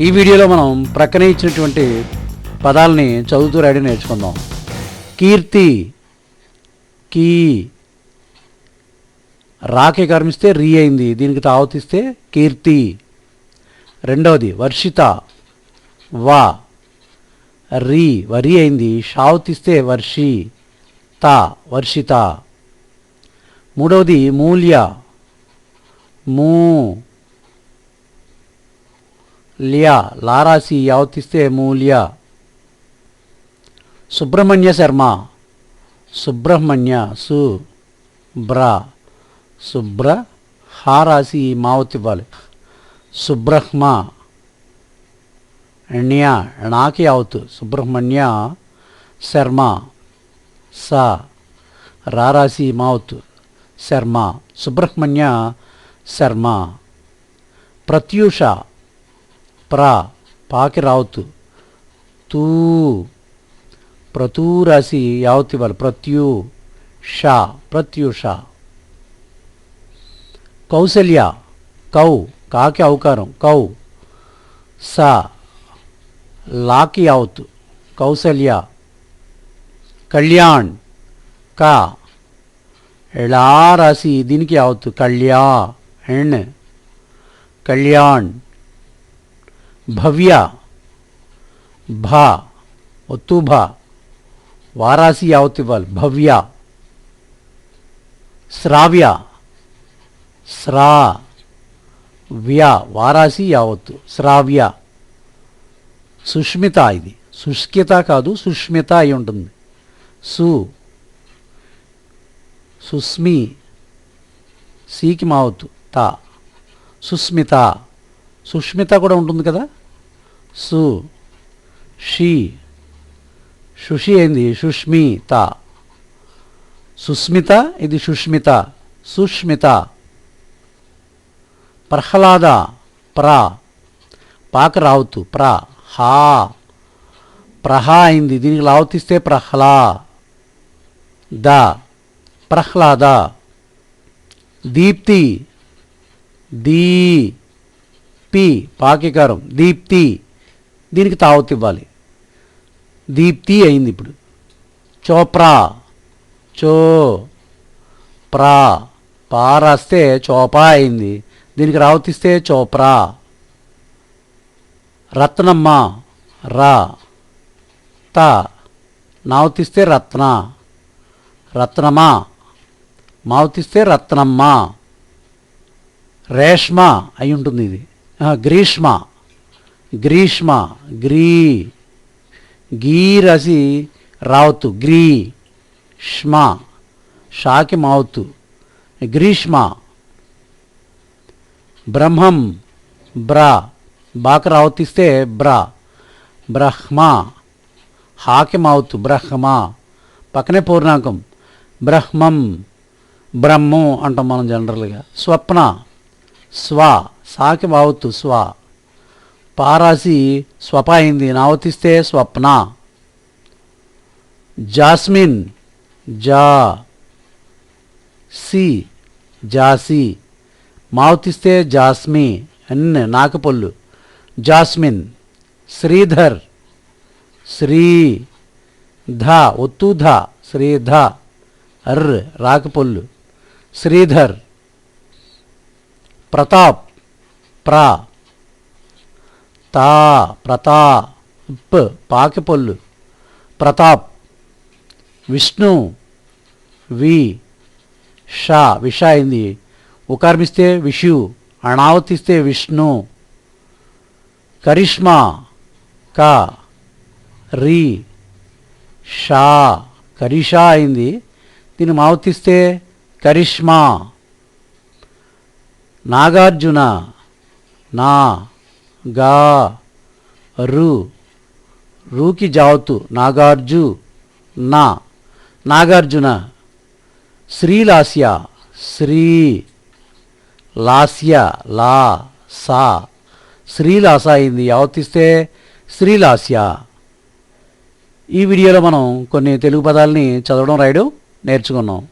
ఈ వీడియోలో మనం ప్రక్కనే ఇచ్చినటువంటి పదాలని చదువుతూ రాయడం నేర్చుకుందాం. కీర్తి కీ రాకే కర్మిస్తే రీ అయింది. దీనికి తావతిస్తే కీర్తి. రెండవది వర్షిత వా రీ వరి అయింది. షావుతిస్తే వర్షి తా వర్షిత. మూడవది మూల్య మూ లియా లారాసి యావతిస్తే మూలియా సుబ్రహ్మణ్య శర్మ. సుబ్రహ్మణ్య సు బ్ర. సుబ్ర హారాసి మావతివ్వాలి సుబ్రహ్మ. ణ్య ణాకి యావత్. సుబ్రహ్మణ్య శర్మ. స రారాసి మావత్. శర్మ. సుబ్రహ్మణ్య శర్మ. ప్రత్యూష. ప్ర పాకి రావత్ తూ ప్రతూరాసి యావత్ ఇవ్వాలి. ప్రత్యూ షా ప్రత్యూష కౌసల్య కౌ కాకి అవకారం కౌ. స లాకి యావత్. కౌసల్య కళ్యాణ్ కా. ఎళా రాసి దీనికి యావత్. కళ్యా ఎణ్. కళ్యాణ్ భవ్య భా ఒత్తు భా వారాసి యావత్ ఇవ్వాలి. భవ్య శ్రావ్య శ్రా వ్య వారాసి యావత్తు. శ్రావ్య సుష్మిత ఇది. శుష్కిత కాదు సుష్మిత అయి ఉంటుంది. సు సుస్మి సీకి మావత్తు తా. సుస్మిత సుష్మిత కూడా ఉంటుంది కదా? సు షీ శుషి ఏంది సుష్మిత సుస్మిత ఇది సుష్మిత సుష్మిత ప్రహ్లాద ప్ర పాక రావుతు ప్ర హా ప్రహ అయింది దీనికి లావతిస్తే ప్రహ్లా ద ప్రహ్లాద దీప్తి దీ పి పాకికారం దీప్తి దీనికి తావత్ ఇవ్వాలి. దీప్తి అయింది ఇప్పుడు. చోప్రా. చో. ప్రా. పా రాస్తే చోపా అయింది. దీనికి రావతిస్తే చోప్రా. రత్నమ్మ. రా. త. నావతిస్తే రత్న. రత్నమా. మావతిస్తే రత్నమ్మ. రేష్మ అయి ఉంటుంది ఇది. గ్రీష్మ. గ్రీష్మ గ్రీ గీ రసి రావతు గ్రీ ష్మ షాకి మావుతు గ్రీష్మ బ్రహ్మం బ్ర బాక రావతిస్తే బ్ర బ్రహ్మ హాకి మావుతు బ్రహ్మ పక్కనే పూర్ణాంకం బ్రహ్మం బ్రహ్మం అంటాం మనం జనరల్గా స్వప్న స్వ సాకి మావతు స్వ. పారాసి స్వప అయింది నావతిస్తే స్వప్న. జాస్మిన్ జా. సి జాసి. మావతిస్తే జాస్మి అన్ని నాకపొల్లు. జాస్మిన్ శ్రీధర్ శ్రీ ధ ఒత్తు ధ శ్రీధ అర్ రాకపొల్లు. శ్రీధర్ ప్రతాప్ ప్రా. తా ప్రతా ఉప్ పాకిపొల్లు ప్రతాప్ విష్ణు వి షా విష అయింది. ఉకార్మిస్తే విషు అణావతిస్తే విష్ణు కరిష్మా క రీ షా కరిషా అయింది. దీన్ని మావతిస్తే కరిష్మా నాగార్జున నా గా రు రూకి జావతు నాగార్జు నా నాగార్జున శ్రీలాస్య శ్రీ లాస్య లా సా శ్రీలాస అయింది. యావతిస్తే శ్రీలాస్య. ఈ వీడియోలో మనం కొన్ని తెలుగు పదాలని చదవడం రాయడం నేర్చుకున్నాం.